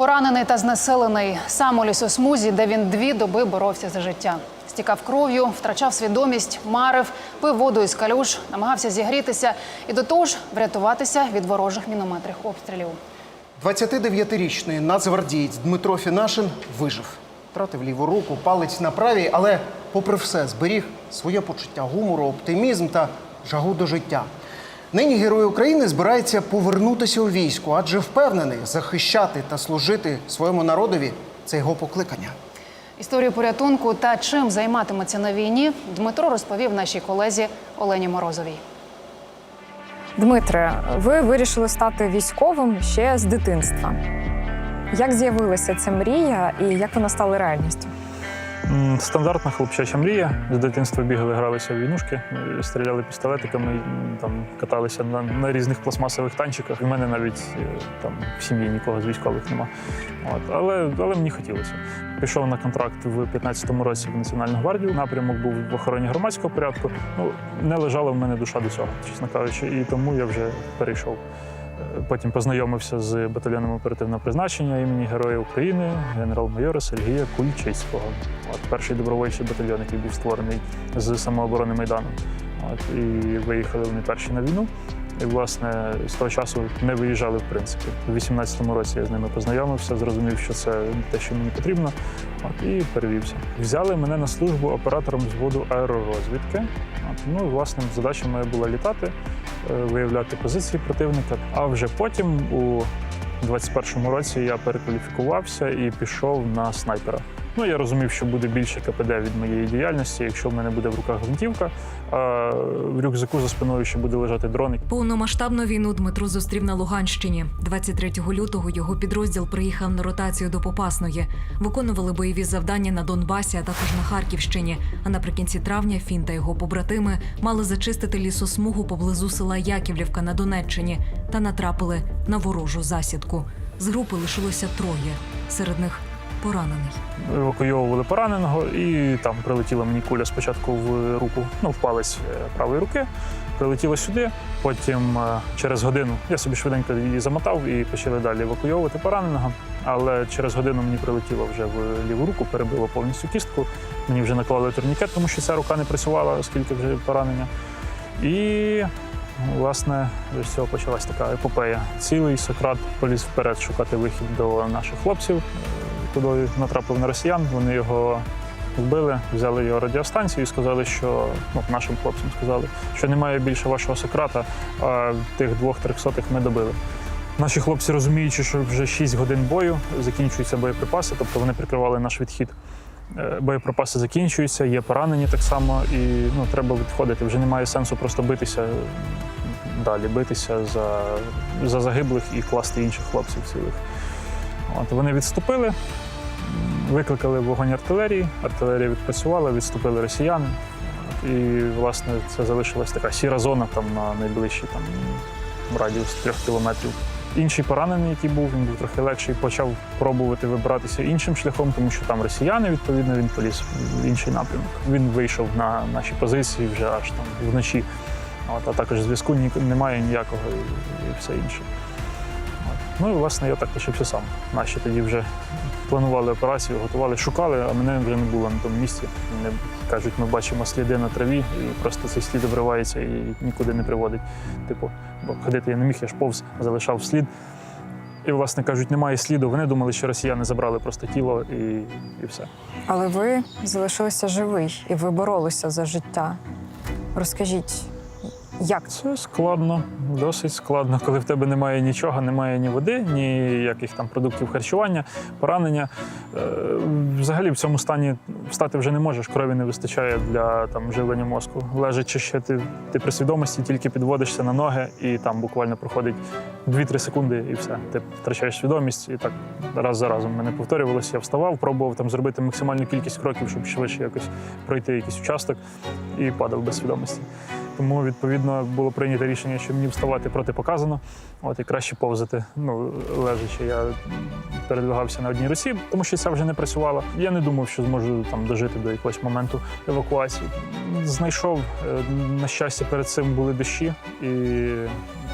Поранений та знеселений сам у лісосмузі, де він дві доби боровся за життя. Стікав кров'ю, втрачав свідомість, марив, пив воду із калюш, намагався зігрітися і до того ж врятуватися від ворожих мінометних обстрілів. 29-річний нацгвардієць Дмитро Фінашин вижив. Втратив ліву руку, палець на правій, але, попри все, зберіг своє почуття гумору, оптимізм та жагу до життя. Нині герой України збирається повернутися у військо, адже впевнений, захищати та служити своєму народові це його покликання. Історію порятунку та чим займатиметься на війні Дмитро розповів нашій колезі Олені Морозовій. Дмитре, ви вирішили стати військовим ще з дитинства. Як з'явилася ця мрія і як вона стала реальністю? Стандартна хлопчача мрія. З дитинства бігали, гралися в війнушки, е, стріляли пістолетиками, там каталися на, на різних пластмасових танчиках. У мене навіть е, там в сім'ї нікого з військових нема. От. Але, але мені хотілося. Пішов на контракт в 15-му році в Національну гвардію. Напрямок був в охороні громадського порядку. Ну не лежала в мене душа до цього, чесно кажучи, і тому я вже перейшов. Потім познайомився з батальйоном оперативного призначення імені Героя України генерал-майора Сергія Кульчицького. От перший добровольчий батальйон, який був створений з самооборони Майдану. От, і виїхали вони перші на війну. І, власне, з того часу не виїжджали в принципі. У 18-му році я з ними познайомився, зрозумів, що це те, що мені потрібно, от, і перевівся. Взяли мене на службу оператором взводу аеророзвідки. От, ну, власне, задача моя була літати, виявляти позиції противника. А вже потім, у 21-му році, я перекваліфікувався і пішов на снайпера. Ну, я розумів, що буде більше КПД від моєї діяльності, якщо в мене буде в руках гвинтівка, а в рюкзаку за спиною ще буде лежати дрон, Повномасштабну війну Дмитро зустрів на Луганщині. 23 лютого його підрозділ приїхав на ротацію до Попасної. Виконували бойові завдання на Донбасі, а також на Харківщині. А наприкінці травня Фін та його побратими мали зачистити лісосмугу поблизу села Яківлівка на Донеччині та натрапили на ворожу засідку. З групи лишилося троє. Серед них поранений. евакуйовували пораненого, і там прилетіла мені куля спочатку в руку, ну в палець е, правої руки. Прилетіла сюди. Потім е, через годину я собі швиденько її замотав і почали далі евакуйовувати пораненого. Але через годину мені прилетіло вже в ліву руку, перебило повністю кістку. Мені вже наклали турнікет, тому що ця рука не працювала, оскільки вже поранення. І власне з цього почалась така епопея. Цілий Сократ поліз вперед шукати вихід до наших хлопців. Туди натрапив на росіян, вони його вбили, взяли його радіостанцію і сказали, що ну, нашим хлопцям сказали, що немає більше вашого Сократа, а тих двох трьохсотих ми добили. Наші хлопці, розуміючи, що вже 6 годин бою, закінчуються боєприпаси, тобто вони прикривали наш відхід. Е, Боєприпаси закінчуються, є поранені так само, і ну, треба відходити. Вже немає сенсу просто битися далі, битися за, за загиблих і класти інших хлопців цілих. От вони відступили, викликали вогонь артилерії, артилерія відпрацювала, відступили росіяни. І, власне, це залишилась така сіра зона там на найближчий там, радіус трьох кілометрів. Інший поранений, який був, він був трохи легший, почав пробувати вибиратися іншим шляхом, тому що там росіяни, відповідно, він поліз в інший напрямок. Він вийшов на наші позиції вже аж там вночі. От, а також зв'язку немає ніякого і все інше. Ну і власне я так лишився сам. Наші тоді вже планували операцію, готували, шукали, а мене вже не було на тому місці. Вони кажуть, ми бачимо сліди на траві, і просто цей слід обривається і нікуди не приводить. Типу, бо ходити я не міг, я ж повз залишав слід. І, власне кажуть, немає сліду. Вони думали, що росіяни забрали просто тіло і, і все. Але ви залишилися живий і ви боролися за життя. Розкажіть, як це? Складно, досить складно, коли в тебе немає нічого, немає ні води, ніяких там продуктів харчування, поранення. Е, Взагалі в цьому стані встати вже не можеш, крові не вистачає для там живлення мозку. Лежачи ще ти, ти при свідомості, тільки підводишся на ноги, і там буквально проходить 2-3 секунди, і все. Ти втрачаєш свідомість, і так раз за разом мене повторювалося. Я вставав, пробував там зробити максимальну кількість кроків, щоб швидше якось пройти якийсь участок, і падав без свідомості. Тому відповідно було прийнято рішення, що мені вставати протипоказано, от і краще повзати. Ну лежачи, я передвигався на одній руці, тому що ця вже не працювала. Я не думав, що зможу там дожити до якогось моменту евакуації. Знайшов е, на щастя, перед цим були дощі, і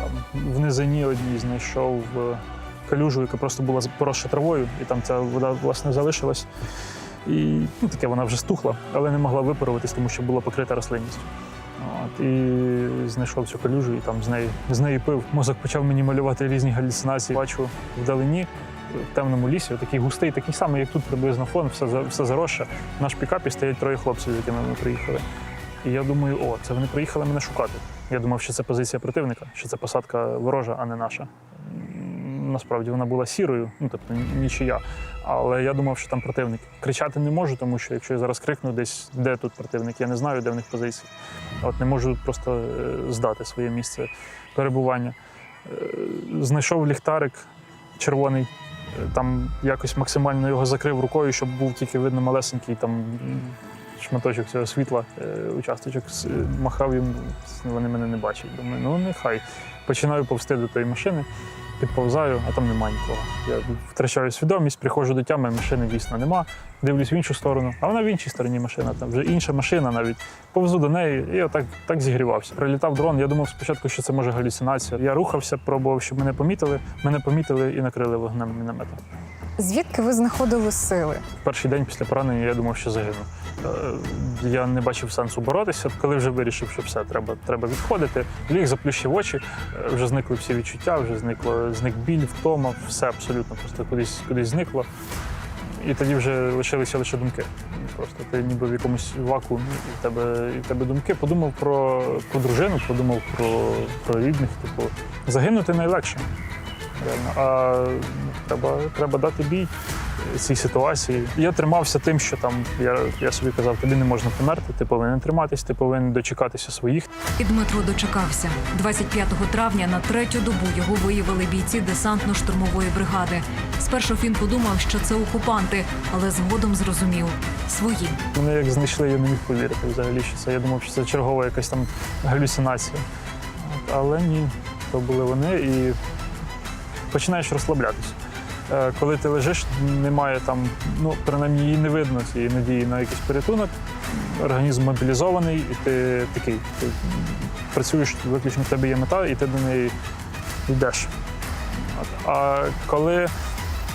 там в низині одній знайшов е, калюжу, яка просто була поросша травою, і там ця вода власне залишилась. І ну, таке вона вже стухла, але не могла випаруватись, тому що була покрита рослинністю. От, і знайшов цю калюжу і там з неї, з неї пив. Мозок почав мені малювати різні галюцинації. Бачу вдалині, в темному лісі, такий густий, такий самий, як тут приблизно фон, все, все заросше. Наш пікап і стоять троє хлопців, з якими ми приїхали. І я думаю, о, це вони приїхали мене шукати. Я думав, що це позиція противника, що це посадка ворожа, а не наша. Насправді вона була сірою, ну тобто нічия. Але я думав, що там противник. Кричати не можу, тому що якщо я зараз крикну десь, де тут противник, я не знаю, де в них позиції. От не можу просто е, здати своє місце перебування. Е, Знайшов ліхтарик червоний, е, там якось максимально його закрив рукою, щоб був тільки видно малесенький там шматочок цього світла, участочок. Махав їм, вони мене не бачать. Думаю, ну нехай. Починаю повсти до тої машини, підповзаю, а там немає нікого. Я втрачаю свідомість, приходжу до тями, машини дійсно нема. Дивлюсь в іншу сторону, а вона в іншій стороні машина, там вже інша машина навіть. Повзу до неї і отак так зігрівався. Прилітав дрон. Я думав спочатку, що це може галюцинація. Я рухався, пробував, щоб мене помітили. Мене помітили і накрили вогнем міномета. Звідки ви знаходили сили? Перший день після поранення я думав, що загину. Е, Я не бачив сенсу боротися. Коли вже вирішив, що все, треба, треба відходити, ліг заплющив очі, е, вже зникли всі відчуття, вже зникло, зник біль, втома, все абсолютно просто кудись, кудись зникло. І тоді вже лишилися лише думки. Просто ти ніби в якомусь вакуумі, і в тебе, і в тебе думки. Подумав про, про дружину, подумав про, про рідних. Типу, загинути найлегше. Реально. А ну, треба, треба дати бій цій ситуації. Я тримався тим, що там я, я собі казав, тобі не можна померти, ти повинен триматись, ти повинен дочекатися своїх. І Дмитро дочекався. 25 травня на третю добу його виявили бійці десантно-штурмової бригади. Спершу він подумав, що це окупанти, але згодом зрозумів свої. Вони як знайшли, я не міг повірити взагалі, що це. Я думав, що це чергова якась там галюцинація. Але ні, то були вони і починаєш розслаблятися. Е, Коли ти лежиш, немає там, ну принаймні її не видно цієї надії на якийсь порятунок. Організм мобілізований, і ти такий. Ти працюєш виключно в тебе є мета, і ти до неї йдеш. А коли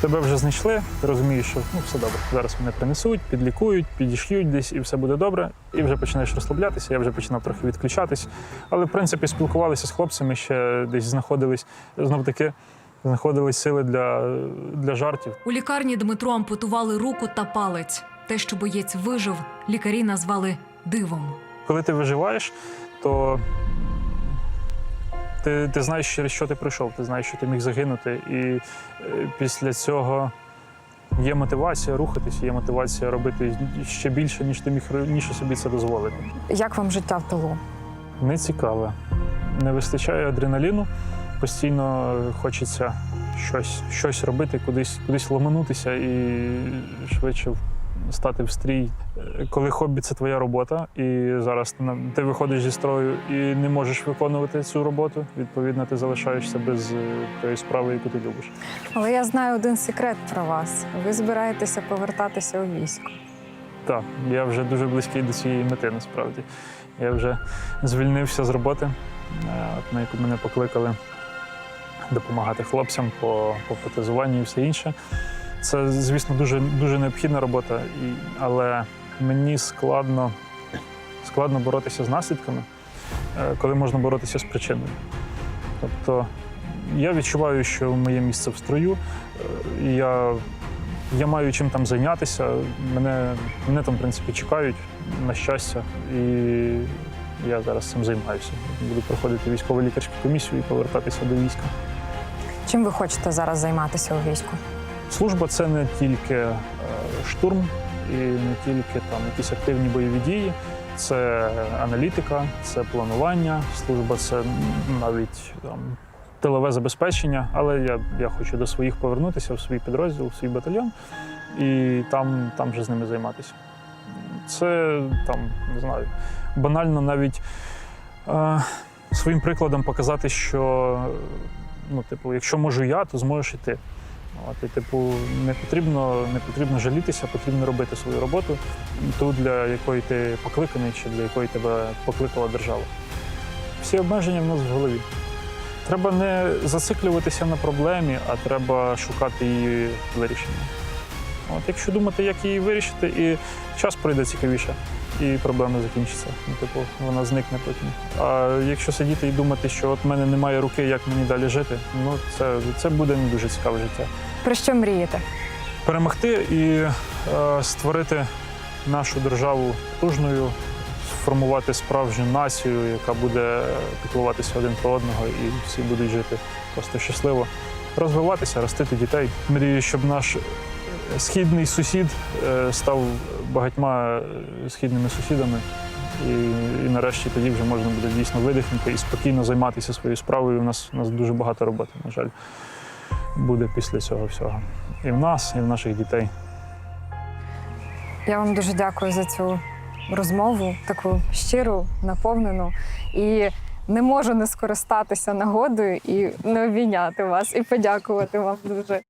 тебе вже знайшли, ти розумієш, що ну все добре. Зараз мене принесуть, підлікують, підіш'ють десь, і все буде добре. І вже починаєш розслаблятися. Я вже починав трохи відключатись. Але в принципі спілкувалися з хлопцями, ще десь знаходились знов таки. Знаходились сили для, для жартів. У лікарні Дмитро ампутували руку та палець. Те, що боєць вижив, лікарі назвали дивом. Коли ти виживаєш, то ти, ти знаєш, через що ти пройшов, ти знаєш, що ти міг загинути. І е, після цього є мотивація рухатись, є мотивація робити ще більше, ніж ти міг раніше собі це дозволити. Як вам життя в тилу? Не цікаве. Не вистачає адреналіну, постійно хочеться щось, щось робити, кудись, кудись ломанутися і швидше стати в стрій. Е, Коли хобі це твоя робота, і зараз ти виходиш зі строю і не можеш виконувати цю роботу, відповідно, ти залишаєшся без е, тої справи, яку ти любиш. Але я знаю один секрет про вас. Ви збираєтеся повертатися у військо. Так, я вже дуже близький до цієї мети, насправді. Я вже звільнився з роботи, е, на яку мене покликали допомагати хлопцям по, по протезуванню і все інше. Це, звісно, дуже, дуже необхідна робота, і, але мені складно, складно боротися з наслідками, е, коли можна боротися з причиною. Тобто я відчуваю, що моє місце в строю, е, я я маю чим там зайнятися. Мене, мене там, в принципі, чекають на щастя, і я зараз цим займаюся. Буду проходити військово лікарську комісію і повертатися до війська. Чим ви хочете зараз займатися у війську? Служба це не тільки е, штурм і не тільки там якісь активні бойові дії. Це аналітика, це планування. Служба це навіть там тилове забезпечення. Але я, я хочу до своїх повернутися в свій підрозділ, в свій батальйон і там, там вже з ними займатися. Це там не знаю, банально навіть е, своїм прикладом показати, що ну, типу, якщо можу я, то зможеш і ти. От, і, типу, не потрібно, не потрібно жалітися, потрібно робити свою роботу, ту, для якої ти покликаний, чи для якої тебе покликала держава. Всі обмеження в нас в голові. Треба не зациклюватися на проблемі, а треба шукати її вирішення. От, якщо думати, як її вирішити, і час пройде цікавіше, і проблема закінчиться. Ну, типу, вона зникне потім. А якщо сидіти і думати, що от мене немає руки, як мені далі жити, ну це, це буде не дуже цікаве життя. Про що мрієте? Перемогти і е, створити нашу державу потужною, сформувати справжню націю, яка буде піклуватися один про одного, і всі будуть жити просто щасливо, розвиватися, ростити дітей. Мрію, щоб наш е, східний сусід е, став багатьма е, східними сусідами. І, і нарешті тоді вже можна буде дійсно видихнути і спокійно займатися своєю справою. У нас, у нас дуже багато роботи, на жаль, буде після цього всього. І в нас, і в наших дітей. Я вам дуже дякую за цю розмову, таку щиру, наповнену. І не можу не скористатися нагодою і не обійняти вас, і подякувати вам дуже.